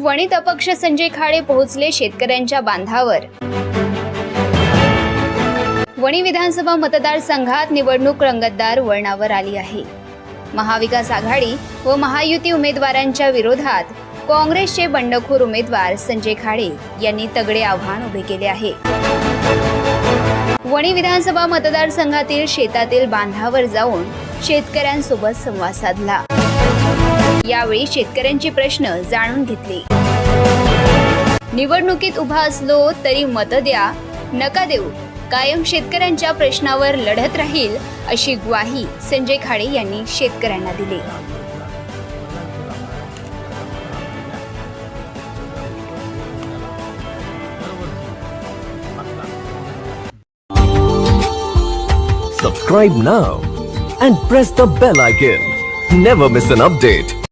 वणित अपक्ष संजय खाडे पोहोचले शेतकऱ्यांच्या बांधावर. वणी विधानसभा मतदारसंघात निवडणूक रंगतदार वळणावर आली आहे. महाविकास आघाडी व महायुती उमेदवारांच्या विरोधात काँग्रेसचे बंडखोर उमेदवार संजय खाडे यांनी तगडे आव्हान उभे केले आहे. वणी विधानसभा मतदारसंघातील शेतातील बांधावर जाऊन शेतकऱ्यांसोबत संवाद साधला. यावेळी शेतकऱ्यांचे प्रश्न जाणून घेतले निवडणुकीत उभा असलो तरी मत द्या नका देऊ कायम शेतकऱ्यांच्या प्रश्नावर लढत राहील अशी ग्वाही संजय खाडे यांनी शेतकऱ्यांना दिली Subscribe now and press the bell icon. Never miss an update.